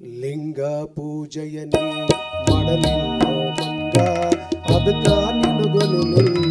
ಲಿಂಗ ಪೂಜೆಯನಿ ಮಾಡಲಿಲ್ಲೋ ಮಂಗ ಅದಕ್ಕ ನಿನಗೊಲಿಲ್ಲೋ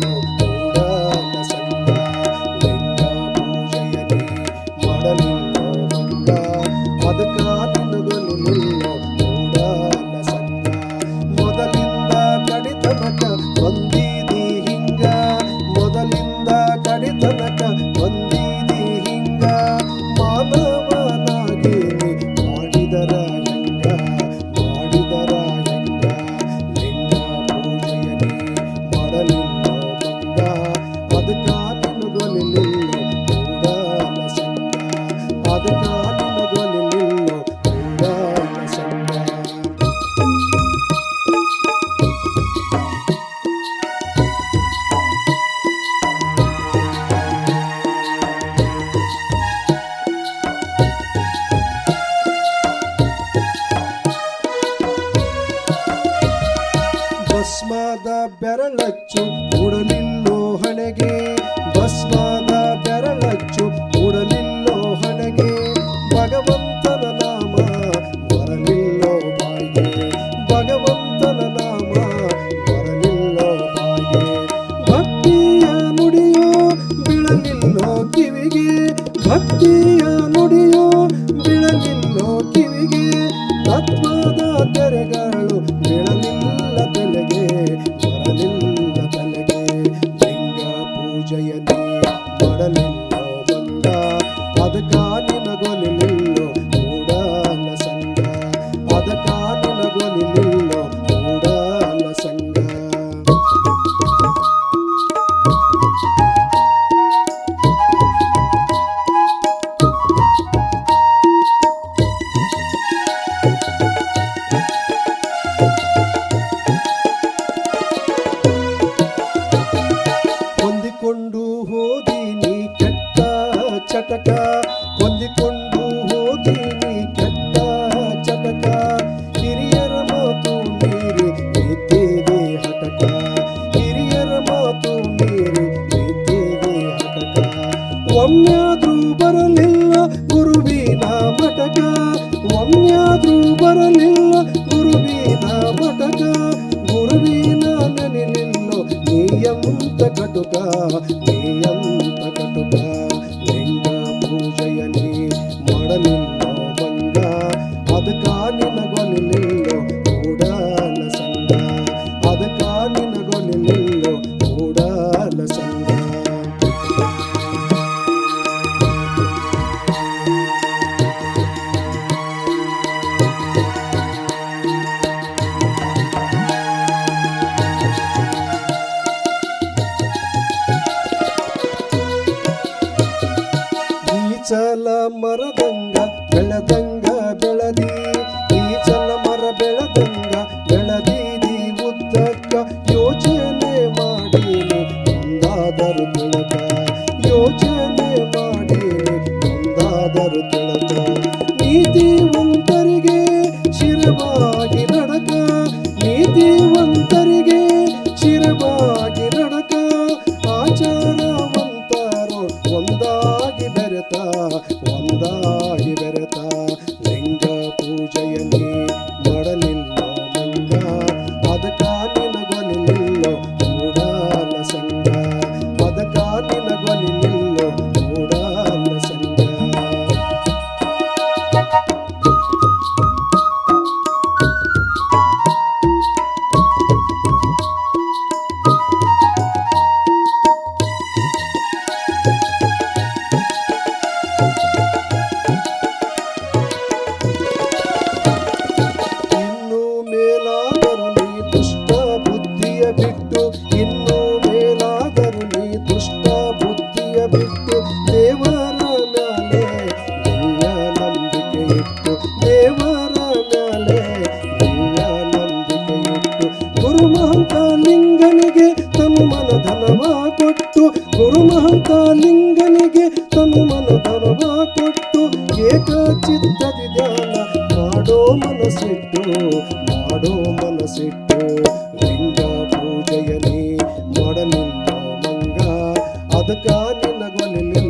ಭಸ್ಮದ ಬೆರಳಚ್ಚು ಉಡಲಿಲ್ಲೋ ಹಣೆಗೆ. ಭಸ್ಮದ ಬೆರಳಚ್ಚು ಉಡಲಿಲ್ಲೋ ಹಣೆಗೆ. ಭಗವಂತನ ನಾಮ, ಬರಲಿಲ್ಲೋ ಬಾಯಿಗೆ. ಭಗವಂತನ ನಾಮ, ಬರಲಿಲ್ಲೋ ಬಾಯಿಗೆ. ಭಕ್ತಿಯ ನುಡಿಯೋ, ಬೀಳಲಿಲ್ಲೋ ಕಿವಿಗೆ. ಭಕ್ತಿಯ ಪೂಜೆಯನ್ನೇ ಮಾಡಲಿಲ್ಲೋ ಚಟಕ ಹೊಂದಿಕೊಂಡು ಹೋದೀನಿ ಕೆಟ್ಟ ಚಟಕ ಹಿರಿಯರ ಮಾತು ಮೀರಿ ನಿಂತಿದೆ ಹಟಕ ಹಿರಿಯರ ಮಾತು ಮೀರಿ ನಿಂತಿದೆ ಹಟಕ ಒಮ್ಮೆಯಾದ್ರೂ ಬರಲಿಲ್ಲ ಗುರುವಿನ ಮಟಕ ಒಮ್ಮೆಯಾದ್ರೂ ಬರಲಿಲ್ಲ ಗುರುವಿನ ಮಟಕ ಗುರುವಿನ ನನಿಲಿಲ್ಲೋ ನೀಯಂತ ಕಟುಕ ಈಚಲ ಮರದಂಗ ಬೆಳೆದಂಗ ಬೆಳದಿ ಚಲ ಮರ ಬೆಳದಂಗ ಬೆಳದೀದಿ ಉದ್ದಕ್ಕ ಯೋಚನೆ ಮಾಡೀನಿ ಒಂದಾದರು ಬೆಳಕ ಯೋಚನೆ ಮನಸ್ಸಿಟ್ಟು ಮಾಡೋ ಮನಸ್ಸಿಟ್ಟು ಲಿಂಗ ಪೂಜೆಯನಿ ಮಾಡಲಿಲ್ಲ ಮಂಗ. ಅದಕ್ಕ ನಿನಗೊಲಿಲ್ಲೋ